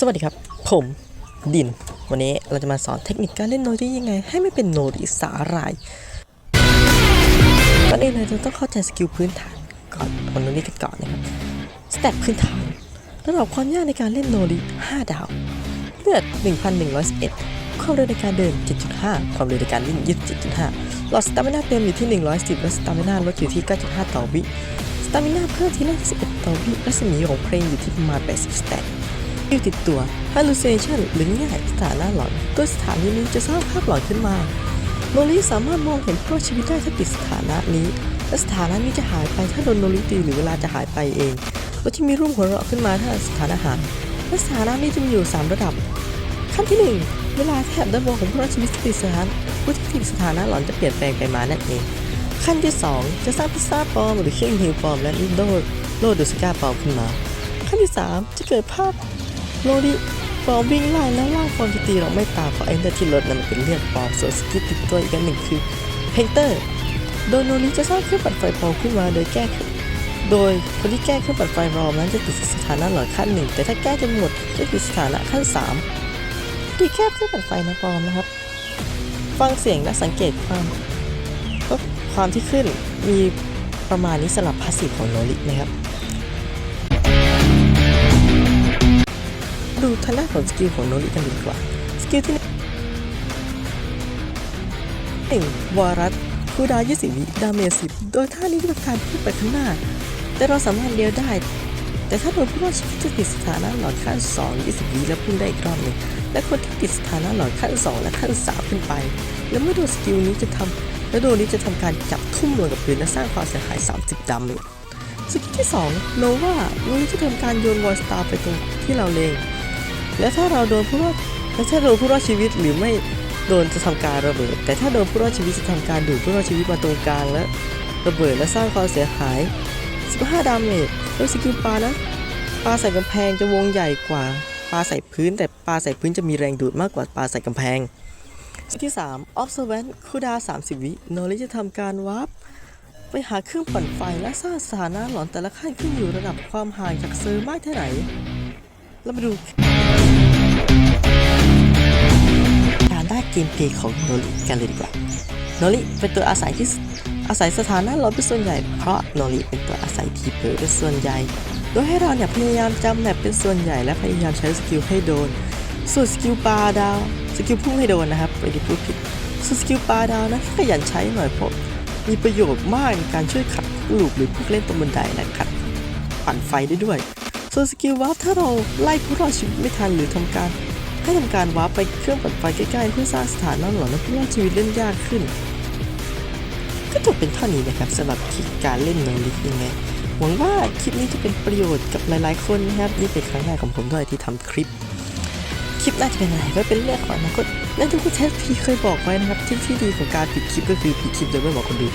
สวัสดีครับ ผมดิน วันนี้เราจะมาสอนเทคนิคการเล่นโนริยังไง ให้ไม่เป็นโนริสาหร่ายก่อนอื่นเลยเราต้องเข้าใจสกิลพื้นฐานก่อนของโนริกันก่อนนะครับสเต็ปพื้นฐานระดับความยากในการเล่นโนริ5ดาวเลือด 1,111 ความเร็วในการเดิน 7.5 ความเร็วในการวิ่ง 27.5 หลอดสตามิน่าเต็มอยู่ที่ 110 และสตามิน่าลดอยู่ที่ 9.5 ต่อวิสตามิน่าเพิ่มทีละ21ต่อวิรัศมีของเพลงอยู่ที่ประมาณ80สแต็ก ยู่ติดตัว hallucination หรือง่ายสถานะหลอนโดยสถานีนี้จะสร้างภาพหลอนขึ้นมา โนริสามารถมองเห็นผู้รอดชีวิตได้ถ้าติดสถานะนี้ และสถานะนี้จะหายไปถ้าโดนโนริตีหรือเวลาจะหายไปเองโดยที่มีรูปหัวเราะขึ้นมาถ้าสถานะหายและสถานะนี้จะมีอยู่ 3 ระดับ ขั้นที่ 1 เวลาแถบด้านบนของผู้รอดชีวิตติดสถานะผู้ที่ติดสถานะหลอนจะเปลี่ยนแปลงไปมานั่นเองขั้นที่ 2 จะสร้างพิซซ่าปลอมหรือเครื่องฮิวปลอมและโดดโลดดูสก้าปลอมขึ้นมา ขั้นที่ 3 จะเกิดภาพ โลดิปอมวิ่งไล่แล้วร่างปลอมที่ตีเราไม่ตามเพราะไอ้เลือดที่ลดนั้นมันเป็นเลือดปลอมส่วนสกิลติดตัวอีกอันหนึ่งคือเพนเตอร์ โดยโนริจะสร้างเครื่องปั่นไฟปลอมขึ้นมาโดยแก้คือโดยคนที่แก้เครื่องปั่นไฟปลอมนั้นจะติดสถานะหลอนขั้นหนึ่งแต่ถ้าแก้จนหมดจะติดสถานะขั้นสามตีแค่เครื่องปั่นไฟนะปลอมนะครับ ฟังเสียงและสังเกตความก็ความที่ขึ้นมีประมาณนี้สำหรับพาสซีฟของโนรินะครับ ทางด้านของสกิลของโนริกันดีกว่า สกิลที่หนึ่งวารัสคูดาวน์20วิดาเมจ10โดยท่านี้เป็นการพุ่งไปข้างหน้า แต่เราสามารถเลี้ยวได้ แต่ถ้าโดนผู้รอดชีวิตจะติดสถานะหลอดขั้น2 20วิแล้วพุ่งได้อีกรอบหนึ่งและคนที่ติดสถานะหลอดขั้น2และขั้น3ขึ้นไป แล้วเมื่อโดนสกิลนี้จะทำแล้วโดนนี้จะทำการจับทุ่มลงกับพื้นและสร้างความเสียหาย 30ดาเมจสกิลที่2โนวาโนนี้จะทำการโยนวอลสตาร์ไปตรงที่เราเลง และถ้าเราโดนผู้รอดและถ้าโดนผู้รอดชีวิตหรือไม่โดนจะทำการระเบิด แต่ถ้าโดนผู้รอดชีวิตจะทำการดูดผู้รอดชีวิตมาตรงกลางและระเบิดและสร้างความเสียหาย 15 ดาเมจโดยสกิลปานะปาใส่กำแพงจะวงใหญ่กว่าปาใส่พื้น แต่ปาใส่พื้นจะมีแรงดูดมากกว่าปาใส่กำแพงสกิลที่ 3 observant คูดา 30 วิโนริจะทำการวาร์ปไปหาเครื่องปั่นไฟและสร้างสถานะหลอนแต่ละขั้นขึ้นอยู่ระดับความห่างจากเซอร์มากเท่าไหร่ เรามาดูการได้เกมเพลย์ของโนริกันเลยดีกว่าโนริเป็นตัวอาศัยที่อาศัยสถานะลบเป็นส่วนใหญ่ เพราะโนริเป็นตัวอาศัยที่เผลอเป็นส่วนใหญ่ โดยให้เราเนี่ยพยายามจำแมปเป็นส่วนใหญ่และพยายามใช้สกิลให้โดน ส่วนสกิลปาดาวสกิลพุ่งให้โดนนะครับไม่ได้พูดผิดส่วนสกิลปาดาวนะขยันใช้หน่อยเพราะมีประโยชน์มากในการช่วยขัดลูกหรือพวกเล่นตรงบันไดและขัดปั่นไฟได้ด้วย ส่วนสกิลวาร์ปถ้าเราไล่ผู้รอดชีวิตไม่ทันหรือทำการให้ทำการวาร์ปไปเครื่องปั่นไฟใกล้ๆ เพื่อสร้างสถานะหลอนและผู้รอดชีวิตเล่นยากขึ้น ก็จบเป็นเท่านี้นะครับสำหรับคลิปการเล่นโนริยังไงหวังว่าคลิปนี้จะเป็นประโยชน์กับหลายๆคนนะครับนี่เป็นครั้งแรกของผมด้วยที่ทำคลิปคลิปน่าจะเป็นอะไรก็เป็นเรื่องของอนาคตและทุกคนแทบที่เคยบอกไว้นะครับที่ที่ดีของการปิดคลิปก็คือปิดคลิปโดยไม่บอกคนดู